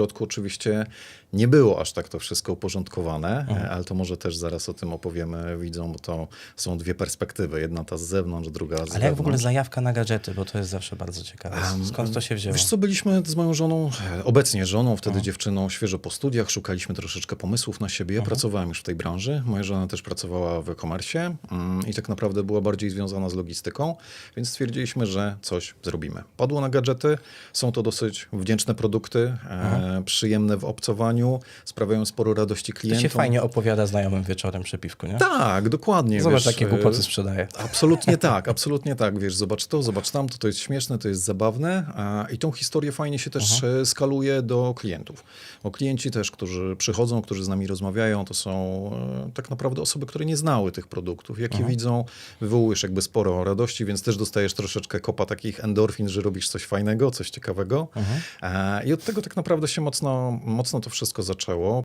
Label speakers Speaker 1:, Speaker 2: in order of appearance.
Speaker 1: środku oczywiście nie było aż tak to wszystko uporządkowane,
Speaker 2: Mhm.
Speaker 1: e, ale to może też zaraz o tym opowiemy widzom, bo to są dwie perspektywy. Jedna ta z zewnątrz, druga z
Speaker 2: Ale
Speaker 1: wewnątrz.
Speaker 2: jak w ogóle zajawka na gadżety, bo to jest zawsze bardzo ciekawe. Skąd to się wzięło?
Speaker 1: Wiesz co, byliśmy z moją żoną, e, obecnie żoną, wtedy dziewczyną, świeżo po studiach, szukaliśmy troszeczkę pomysłów na siebie. Ja pracowałem już w tej branży, moja żona też pracowała w e-commerce mm, i tak naprawdę była bardziej związana z logistyką, więc stwierdziliśmy, że coś zrobimy. Padło na gadżety, są to dosyć wdzięczne produkty, e, przyjemne w obcowaniu, sprawiają sporo radości
Speaker 2: To
Speaker 1: klientom.
Speaker 2: się fajnie opowiada znajomym wieczorem przy piwku, nie?
Speaker 1: Tak, dokładnie.
Speaker 2: Zobacz,
Speaker 1: wiesz,
Speaker 2: jakie
Speaker 1: e,
Speaker 2: głupoty sprzedaje.
Speaker 1: Absolutnie tak, absolutnie tak. Wiesz, zobacz to, zobacz tamto, to jest śmieszne, to jest zabawne i tą historię fajnie się też e, skaluje do klientów. Bo klienci też, którzy przychodzą, którzy z nami rozmawiają, to są e, tak naprawdę osoby, które nie znały tych produktów. Jakie widzą, wywołujesz jakby sporo radości, więc też dostajesz troszeczkę kopa takich endorfin, że robisz coś fajnego, coś ciekawego. E, I od tego tak naprawdę się mocno, mocno to wszystko zaczęło.